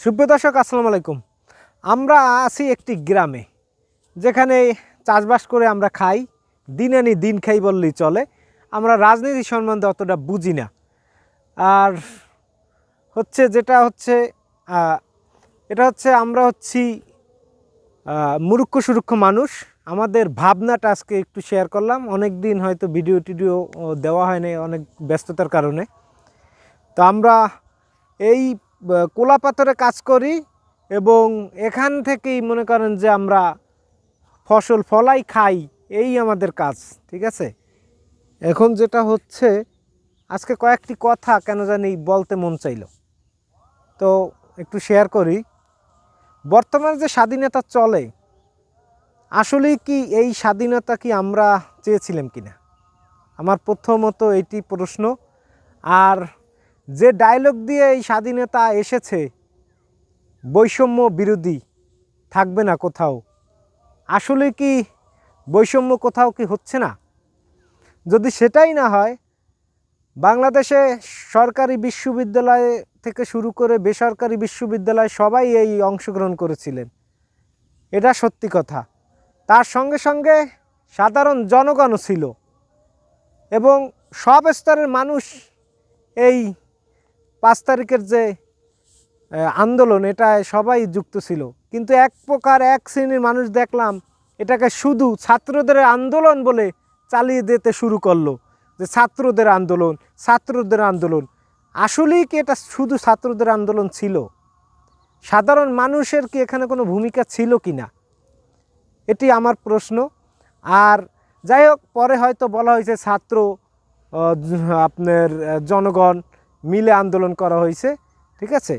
সুপ্রিয় দর্শক, আসসালামু আলাইকুম। আমরা আছি একটি গ্রামে, যেখানে চাষবাস করে আমরা খাই, দিন আনি দিন খাই বললেই চলে। আমরা রাজনীতি সম্বন্ধে অতটা বুঝি না। আর হচ্ছে যেটা হচ্ছে এটা হচ্ছে আমরা হচ্ছি মুরুক্ষ সুরুক্ষ মানুষ। আমাদের ভাবনাটা আজকে একটু শেয়ার করলাম। অনেক দিন হয়তো ভিডিও টিডিও দেওয়া হয়নি অনেক ব্যস্ততার কারণে। তো আমরা এই কোলা পাথরে কাজ করি এবং এখান থেকেই মনে করেন যে আমরা ফসল ফলাই খাই, এই আমাদের কাজ, ঠিক আছে? এখন যেটা হচ্ছে, আজকে কয়েকটি কথা কেন জানি বলতে মন চাইলো। তো একটু শেয়ার করি। বর্তমানে যে স্বাধীনতা চলে আসলে কি এই স্বাধীনতা কি আমরা চেয়েছিলাম কিনা? আমার প্রথমত এইটি প্রশ্ন। আর যে ডায়লগ দিয়ে এই স্বাধীনতা এসেছে, বৈষম্য বিরোধী, থাকবে না কোথাও। আসলে কি বৈষম্য কোথাও কি হচ্ছে না? যদি সেটাই না হয়, বাংলাদেশে সরকারি বিশ্ববিদ্যালয় থেকে শুরু করে বেসরকারি বিশ্ববিদ্যালয় সবাই এই অংশগ্রহণ করেছিলেন। এটা সত্যি কথা। তার সঙ্গে সঙ্গে সাধারণ জনগণও ছিল এবং সব স্তরের মানুষ এই পাঁচ তারিখের যে আন্দোলন এটায় সবাই যুক্ত ছিল। কিন্তু এক প্রকার, এক শ্রেণির মানুষ দেখলাম, এটাকে শুধু ছাত্রদের আন্দোলন বলে চালিয়ে দিতে শুরু করল। যে ছাত্রদের আন্দোলন ছাত্রদের আন্দোলন। আসলেই কি এটা শুধু ছাত্রদের আন্দোলন ছিল? সাধারণ মানুষের কি এখানে কোনো ভূমিকা ছিল কি না? এটি আমার প্রশ্ন। আর যাই হোক, পরে হয়তো বলা হয়েছে ছাত্র আপনার জনগণ মিলে আন্দোলন করা হয়েছে, ঠিক আছে?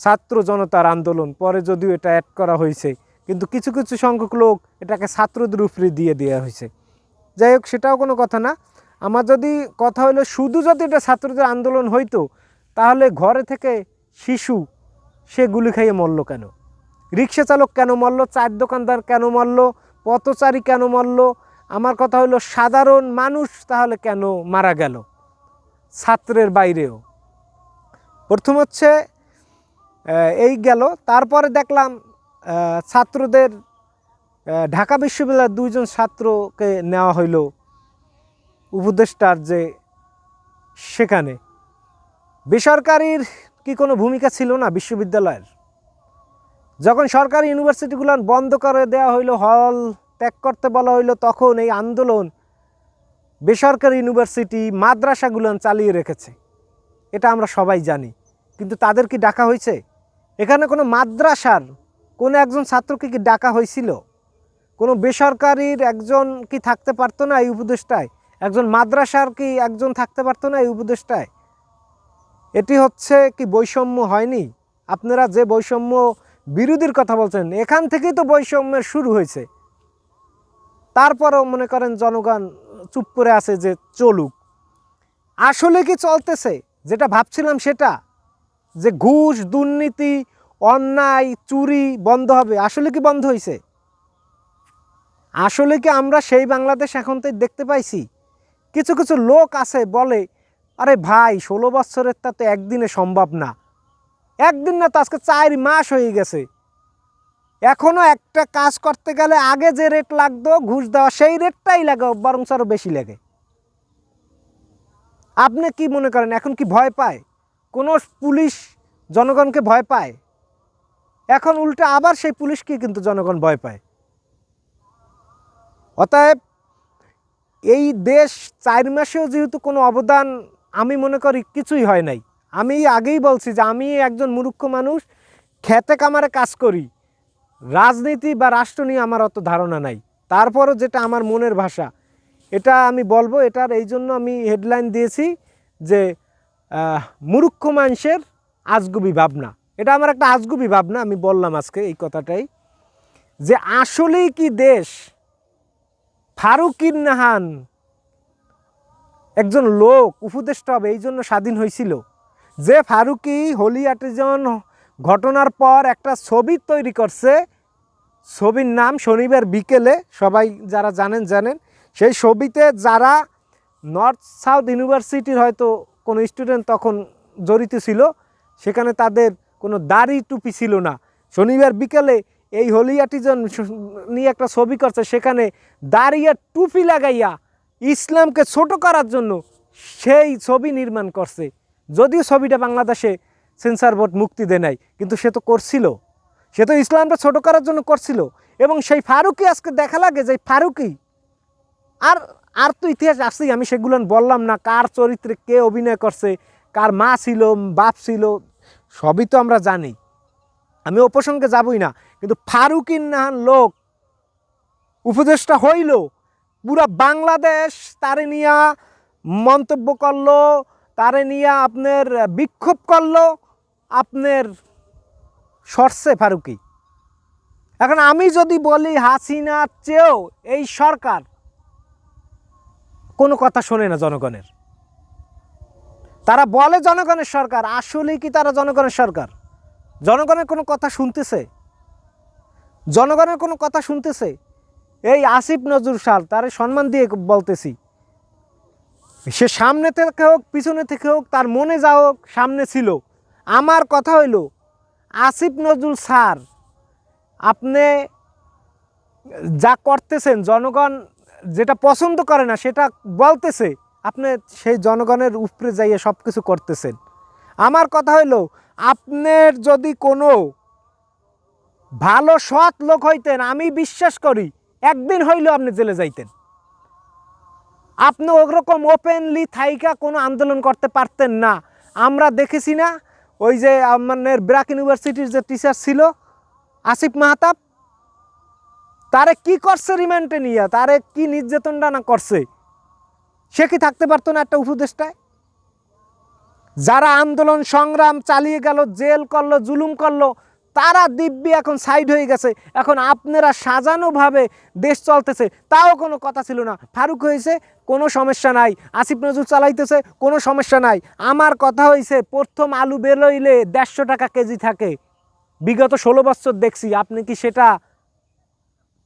ছাত্র জনতার আন্দোলন, পরে যদিও এটা অ্যাড করা হয়েছে, কিন্তু কিছু কিছু সংখ্যক লোক এটাকে ছাত্রদের উপরে দিয়ে দেওয়া হয়েছে। যাই হোক, সেটাও কোনো কথা না। আমার যদি কথা হলো, শুধু যদি এটা ছাত্রদের আন্দোলন হইতো, তাহলে ঘরে থেকে শিশু সে গুলি খাইয়ে মরল কেন? রিক্সা চালক কেন মরল? চার দোকানদার কেন মরল? পথচারী কেন মরল? আমার কথা হলো, সাধারণ মানুষ তাহলে কেন মারা গেল? ছাত্রের বাইরেও। প্রথম হচ্ছে এই গেল। তারপরে দেখলাম ছাত্রদের ঢাকা বিশ্ববিদ্যালয়ের দুইজন ছাত্রকে নেওয়া হইল উপদেষ্টার যে সেখানে। বেসরকারির কি কোনো ভূমিকা ছিল না বিশ্ববিদ্যালয়ের? যখন সরকারি ইউনিভার্সিটিগুলো বন্ধ করে দেওয়া হইল, হল ত্যাগ করতে বলা হইল, তখন এই আন্দোলন বেসরকারি ইউনিভার্সিটি মাদ্রাসাগুলো চালিয়ে রেখেছে। এটা আমরা সবাই জানি। কিন্তু তাদের কি ডাকা হয়েছে? এখানে কোনো মাদ্রাসার কোনো একজন ছাত্রকে কি ডাকা হয়েছিল? কোনো বেসরকারির একজন কি থাকতে পারতো না এই উপদেষ্টায়? একজন মাদ্রাসার কি একজন থাকতে পারতো না এই উপদেষ্টায়? এটি হচ্ছে কি বৈষম্য হয়নি? আপনারা যে বৈষম্য বিরোধীর কথা বলছেন, এখান থেকেই তো বৈষম্যের শুরু হয়েছে। তারপরেও মনে করেন জনগণ চুপ করে আছে যে চলুক। আসলে কি চলতেছে? যেটা ভাবছিলাম সেটা, যে ঘুষ, দুর্নীতি, অন্যায়, চুরি বন্ধ হবে। আসলে কি বন্ধ হয়েছে আসলে কি আমরা সেই বাংলাদেশ এখন তো দেখতে পাইছি? কিছু কিছু লোক আছে বলে, আরে ভাই, ষোলো বছরের তা তো একদিনে সম্ভব না। একদিন না তো আজকে চার মাস হয়ে গেছে। এখনও একটা কাজ করতে গেলে আগে যে রেট লাগতো, ঘুষ দেওয়া, সেই রেটটাই লাগে বরং বেশি লাগে। আপনি কি মনে করেন, এখন কি ভয় পায়? কোনো পুলিশ জনগণকে ভয় পায়? এখন উল্টে আবার সেই পুলিশকে কিন্তু জনগণ ভয় পায়। অতএব এই দেশ চার মাসেও যেহেতু কোনো অবদান আমি মনে করি কিছুই হয় নাই। আমি আগেই বলছি যে আমি একজন মূর্খ মানুষ, খেতে কামারে কাজ করি। রাজনীতি বা রাষ্ট্র নিয়ে আমার অত ধারণা নাই। তারপরও যেটা আমার মনের ভাষা এটা আমি বলব, এটার এই জন্য আমি হেডলাইন দিয়েছি যে মূর্খ মানুষের আজগুবি ভাবনা। এটা আমার একটা আজগুবি ভাবনা, আমি বললাম আজকে এই কথাটাই, যে আসলেই কি দেশ ফারুকির নাহান একজন লোক, উপদেষ্টা হবে, এই জন্য স্বাধীন হয়েছিল। যে ফারুকি হোলি আর্টিজন ঘটনার পর একটা ছবি তৈরি করছে, ছবির নাম শনিবার বিকেলে, সবাই যারা জানেন জানেন। সেই ছবিতে যারা নর্থ সাউথ ইউনিভার্সিটির হয়তো কোনো স্টুডেন্ট তখন জড়িত ছিল, সেখানে তাদের কোনো দাড়ি টুপি ছিল না। শনিবার বিকেলে এই হলিয়াটিজন নিয়ে একটা ছবি করছে, সেখানে দাঁড়িয়ে টুপি লাগাইয়া ইসলামকে ছোট করার জন্য সেই ছবি নির্মাণ করছে। যদিও ছবিটা বাংলাদেশে সেন্সার বোর্ড মুক্তি দেয় নাই, কিন্তু সে তো করছিল। সে তো ইসলামটা ছোট করার জন্য করছিল। এবং সেই ফারুকি আজকে দেখা লাগে যে ফারুকি আর আর তো ইতিহাস আসছেই আমি সেগুলো বললাম না, কার চরিত্রে কে অভিনয় করছে, কার মা ছিল, বাপ ছিল, সবই তো আমরা জানি। আমি ও প্রসঙ্গে যাবই না, কিন্তু ফারুকিন নাহান লোক, উপদেষ্টা হইল, পুরা বাংলাদেশ তারে নিয়া মন্তব্য করল, তারে নিয়া আপনার বিক্ষোভ করল, আপনার সরছে ফারুকি। এখন আমি যদি বলি হাসিনার চেয়েও এই সরকার কোনো কথা শোনে না জনগণের। তারা বলে জনগণের সরকার, আসলেই কি তারা জনগণের সরকার? জনগণের কোনো কথা শুনতেছে? জনগণের কোনো কথা শুনতেছে? এই আসিফ নজরুল সাল, তারে সম্মান দিয়ে বলতেছি, সে সামনে থেকে হোক, পিছনে থেকে হোক, তার মনে যা হোক, সামনে ছিল। আমার কথা হইল, আসিফ নজরুল স্যার, আপনি যা করতেছেন, জনগণ যেটা পছন্দ করে না, সেটা বলতেছে, আপনি সেই জনগণের উপরে যাইয়ে সব কিছু করতেছেন। আমার কথা হইল, আপনার যদি কোনো ভালো সৎ লোক হইতেন, আমি বিশ্বাস করি, একদিন হইলেও আপনি জেলে যাইতেন। আপনি ওরকম ওপেনলি থাইকা কোনো আন্দোলন করতে পারতেন না। আমরা দেখেছি না, ওই যে আমাদের ব্র্যাক ইউনিভার্সিটির যে টিচার ছিল, আসিফ মাহতাব তারে কি করছে রিমান্ডে নিয়ে? তারে কি নির্যাতনটা না করছে? সে কি থাকতে পারতো না একটা উপদেষ্টায়? যারা আন্দোলন সংগ্রাম চালিয়ে গেল, জেল করল, জুলুম করল, তারা দিব্যি এখন সাইড হয়ে গেছে। এখন আপনারা সাজানোভাবে দেশ চলতেছে, তাও কোনো কথা ছিল না। ফারুক হয়েছে, কোনো সমস্যা নাই। আসিফ নজরুল চালাইতেছে, কোনো সমস্যা নাই। আমার কথা হয়েছে প্রথম আলু বেরোইলে দেড়শো টাকা কেজি থাকে। বিগত ষোলো বছর দেখছি, আপনি কি সেটা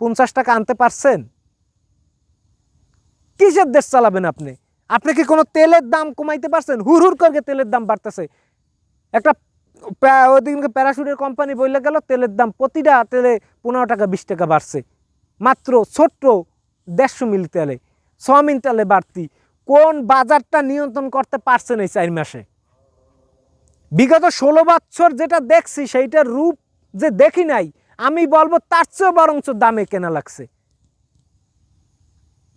পঞ্চাশ টাকা আনতে পারছেন? কিসের দেশ চালাবেন আপনি? আপনি কি কোনো তেলের দাম কমাইতে পারছেন? হুর হুর করে তেলের দাম বাড়তেছে। একটা ওইদিনকে প্যারাশুটের কোম্পানি বললে গেল, তেলের দাম প্রতিটা তেলে পনেরো টাকা, বিশ টাকা বাড়ছে। মাত্র ছোট্ট দেড়শো মিল তেলে সয়াবিন তেলে বাড়তি। কোন বাজারটা নিয়ন্ত্রণ করতে পারছেন এই চার মাসে? বিগত ষোলো বছর যেটা দেখছি, সেইটার রূপ যে দেখি নাই আমি বলব তার চেয়েও বরঞ্চ দামে কেনা লাগছে।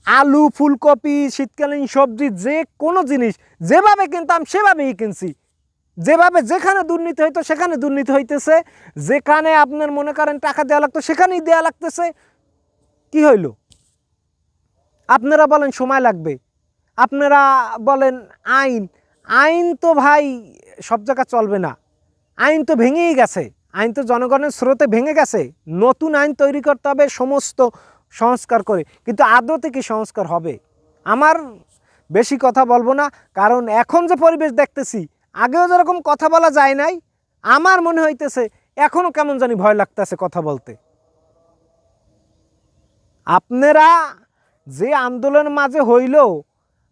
আলু, ফুলকপি, শীতকালীন সবজি, যে কোনো জিনিস, যেভাবে কিনতাম সেভাবেই কিনছি। যেভাবে যেখানে দুর্নীতি হইতো সেখানে দুর্নীতি হইতেছে। যেখানে আপনার মনে করেন টাকা দেওয়া লাগতো সেখানেই দেওয়া লাগতেছে। কি হইল? আপনারা বলেন সময় লাগবে। আপনারা বলেন আইন। আইন তো ভাই সব জায়গা চলবে না। আইন তো ভেঙেই গেছে। আইন তো জনগণের স্রোতে ভেঙে গেছে। নতুন আইন তৈরি করতে হবে, সমস্ত সংস্কার করে। কিন্তু আদতে কি সংস্কার হবে? আমার বেশি কথা বলব না, কারণ এখন যে পরিবেশ দেখতেছি, আগেও যেরকম কথা বলা যায় নাই, আমার মনে হইতেছে এখনও কেমন জানি ভয় লাগতেছে কথা বলতে। আপনারা যে আন্দোলনের মাঝে হইল,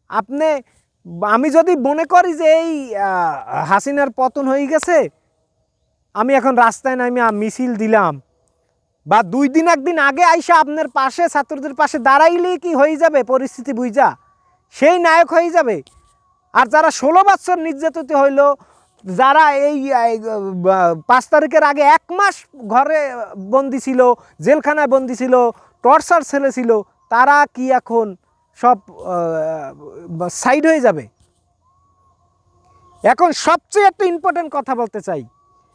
আপনি, আমি যদি মনে করি যে এই হাসিনার পতন হয়ে গেছে আমি এখন রাস্তায় নামি মিছিল দিলাম। বা দুই দিন, একদিন আগে আইসা আপনার পাশে, ছাত্রদের পাশে দাঁড়াইলেই কি হয়ে যাবে পরিস্থিতি বুঝা? সেই নায়ক হয়ে যাবে। আর যারা ষোলো বছর নির্যাতিত হইল, যারা এই পাঁচ তারিখের আগে এক মাস ঘরে বন্দি ছিল, জেলখানায় বন্দি ছিল, টর্চার ছেলে ছিল, তারা কি এখন সব সাইড হয়ে যাবে? এখন সবচেয়ে একটা ইম্পর্টেন্ট কথা বলতে চাই।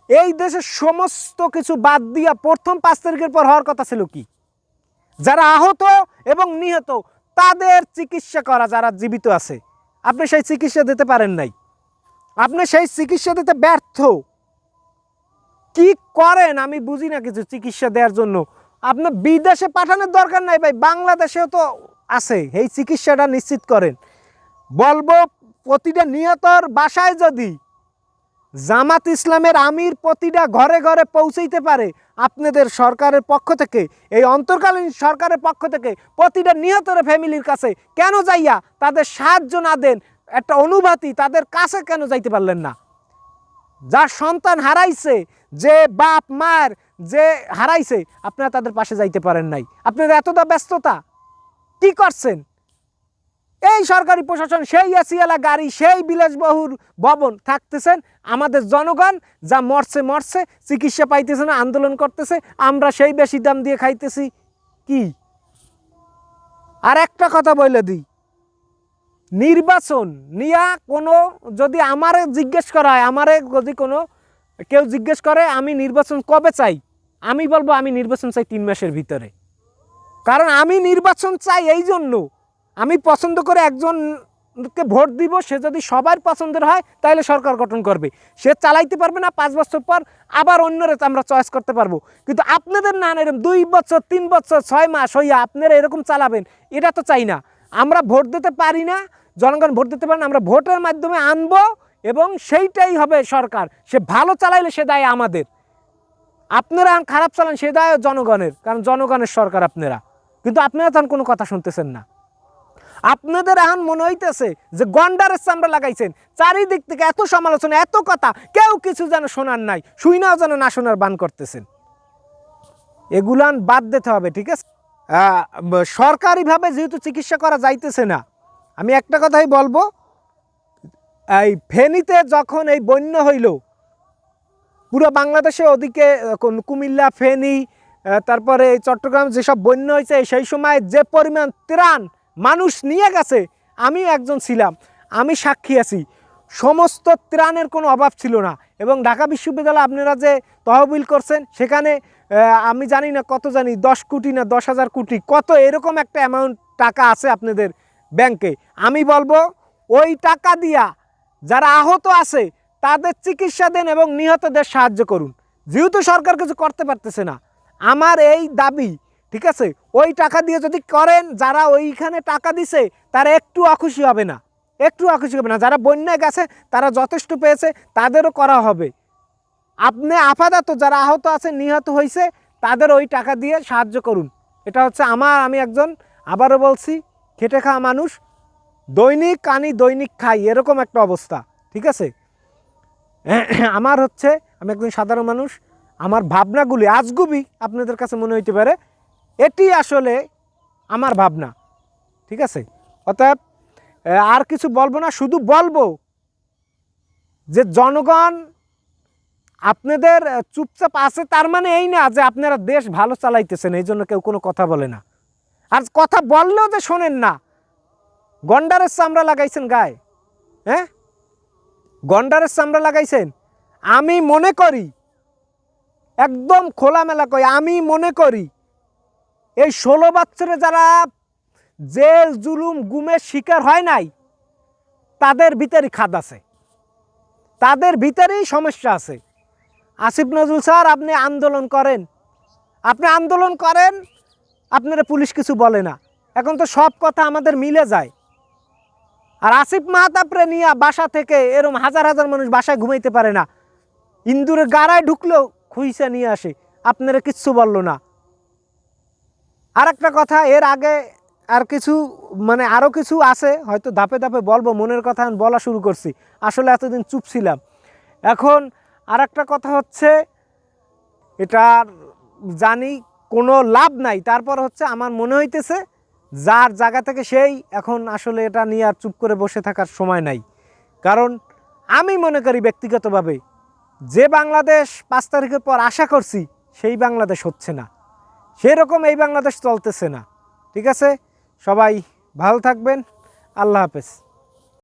এই দেশের সমস্ত কিছু বাদ দিয়া প্রথম পাঁচ তারিখের পর হওয়ার কথা ছিল কি? যারা আহত এবং নিহত, তাদের চিকিৎসা করা যারা জীবিত আছে, আপনি সেই চিকিৎসা দিতে পারেন নাই। আপনি সেই চিকিৎসা দিতে ব্যর্থ। কি করেন আমি বুঝি না কিছু চিকিৎসা দেওয়ার জন্য। আপনি বিদেশে পাঠানোর দরকার নাই ভাই, বাংলাদেশেও তো আছে, এই চিকিৎসাটা নিশ্চিত করেন। বলব প্রতিটা নিহতর বাসায় যদি জামাত ইসলামের আমির প্রতিটা ঘরে ঘরে পৌঁছাইতে পারে আপনাদের সরকারের পক্ষ থেকে, এই অন্তর্কালীন সরকারের পক্ষ থেকে প্রতিটা নিহতের ফ্যামিলির কাছে কেন যাইয়া তাদের সাহায্য না দেন, একটা অনুভূতি তাদের কাছে কেন যাইতে পারলেন না? যার সন্তান হারাইছে, যে বাপ, মার যে হারাইছে, আপনারা তাদের পাশে যাইতে পারেন নাই। আপনাদের এতটা ব্যস্ততা, কি করছেন? এই সরকারি প্রশাসন, সেই এসিয়ালা গাড়ি, সেই বিলাসবহুল ভবন থাকতেছেন আমাদের জনগণ, যা মরছে মরছে, চিকিৎসা পাইতেছে না, আন্দোলন করতেছে, আমরা সেই বেশি দাম দিয়ে খাইতেছি। কি? আর একটা কথা বলে দিই। নির্বাচন নিয়া কোনো যদি আমারে জিজ্ঞেস করা হয়, আমারে যদি কোনো কেউ জিজ্ঞেস করে, আমি নির্বাচন কবে চাই? আমি বলব আমি নির্বাচন চাই তিন মাসের ভিতরে। কারণ আমি নির্বাচন চাই এই জন্য। আমি পছন্দ করে একজনকে ভোট দিব, সে যদি সবার পছন্দের হয় তাহলে সরকার গঠন করবে। সে চালাইতে পারবে না, পাঁচ বছর পর আবার অন্যরে আমরা চয়েস করতে পারব। কিন্তু আপনাদের না এরকম দুই বছর, তিন বছর, ছয় মাস হইয়া আপনারা এরকম চালাবেন, এটা তো চাই না। আমরা ভোট দিতে পারি না, জনগণ ভোট দিতে পারে না, আমরা ভোটের মাধ্যমে আনব এবং সেইটাই হবে সরকার। সে ভালো চালাইলে সে দায় আমাদের। আপনারা খারাপ চালান, সে দায় জনগণের, কারণ জনগণের সরকার আপনারা। কিন্তু আপনারা তখন কোনো কথা শুনতেছেন না। আপনাদের এখন মনে হইতেছে যে গন্ডারের চামড়া লাগাইছেন। চারিদিক থেকে এত সমালোচনা, এত কথা, কেউ কিছু যেন শোনার নাই, শুইনাও যেন না শোনার বান করতেছেন। এগুলান বাদ দিতে হবে, ঠিক আছে? সরকারিভাবে যেহেতু চিকিৎসা করা যাইতেছে না, আমি একটা কথাই বলব, এই ফেনীতে যখন এই বন্যা হইল, পুরো বাংলাদেশে ওদিকে কুমিল্লা, ফেনী তারপরে চট্টগ্রাম যেসব বন্যা হয়েছে সেই সময় যে পরিমাণ ত্রাণ মানুষ নিয়ে গেছে আমি একজন ছিলাম, আমি সাক্ষী আছি। সমস্ত ত্রাণের কোনো অভাব ছিল না এবং ঢাকা বিশ্ববিদ্যালয় আপনারা যে তহবিল করছেন, সেখানে আমি জানি না কত জানি, দশ কোটি না দশ হাজার কোটি, কত এরকম একটা অ্যামাউন্ট টাকা আছে আপনাদের ব্যাংকে আমি বলব, ওই টাকা দিয়া যারা আহত আছে, তাদের চিকিৎসা দেন এবং নিহতদের সাহায্য করুন। যেহেতু সরকার কিছু করতে পারতেছে না, আমার এই দাবি ঠিক আছে? ওই টাকা দিয়ে যদি করেন, যারা ওইখানে টাকা দিছে, তারা একটু অখুশি হবে না। একটু অখুশি হবে না। যারা বন্যায় গেছে, তারা যথেষ্ট পেয়েছে, তাদেরও করা হবে। আপনি আপাতত যারা আহত আছে নিহত হয়েছে তাদের ওই টাকা দিয়ে সাহায্য করুন। এটা হচ্ছে আমার, আমি একজন, আবারও বলছি, খেটে খাওয়া মানুষ। দৈনিক আনি, দৈনিক খাই, এরকম একটা অবস্থা। ঠিক আছে? আমার হচ্ছে, আমি একজন সাধারণ মানুষ। আমার ভাবনাগুলি, আজগুবি আপনাদের কাছে মনে হইতে পারে এটি আসলে আমার ভাবনা, ঠিক আছে? অতএব আর কিছু বলব না, শুধু বলব যে জনগণ আপনাদের চুপচাপ আছে, তার মানে এই না যে আপনারা দেশ ভালো চালাইতেছেন, এই জন্য কেউ কোনো কথা বলে না। আর কথা বললেও যে শোনেন না, গন্ডারের চামড়া লাগাইছেন গায়ে হ্যাঁ? গন্ডারের চামড়া লাগাইছেন। আমি মনে করি, একদম খোলামেলা কই, আমি মনে করি এই ষোলো বছরে যারা জেল, জুলুম, গুমের শিকার হয় নাই, তাদের ভিতরেই খাদ আছে। তাদের ভিতরেই সমস্যা আছে। আসিফ নজরুল স্যার, আপনি আন্দোলন করেন। আপনি আন্দোলন করেন, আপনারা পুলিশ কিছু বলে না। এখন তো সব কথা আমাদের মিলে যায়। আর আসিফ মাহাতাপরে নিয়ে বাসা থেকে এরম হাজার হাজার মানুষ বাসায় ঘুমাইতে পারে না। ইন্দুরের গাড়ায় ঢুকলেও খুইসা নিয়ে আসে। আপনারা কিচ্ছু বলল না। আর একটা কথা, এর আগে আর কিছু মানে আরও কিছু আছে, হয়তো ধাপে ধাপে বলব, মনের কথা বলা শুরু করছি। আসলে এতদিন চুপ ছিলাম। এখন আর একটা কথা হচ্ছে এটার জানি কোনো লাভ নাই। তারপর হচ্ছে আমার মনে হইতেছে, যার জায়গা থেকে সেই এখন আসলে এটা নিয়ে আর চুপ করে বসে থাকার সময় নাই। কারণ আমি মনে করি ব্যক্তিগতভাবে, যে বাংলাদেশ পাঁচ তারিখের পর আশা করছি, সেই বাংলাদেশ হচ্ছে না। সেরকম এই বাংলাদেশ চলতেছে না। ঠিক আছে? সবাই ভালো থাকবেন। আল্লাহ হাফেজ।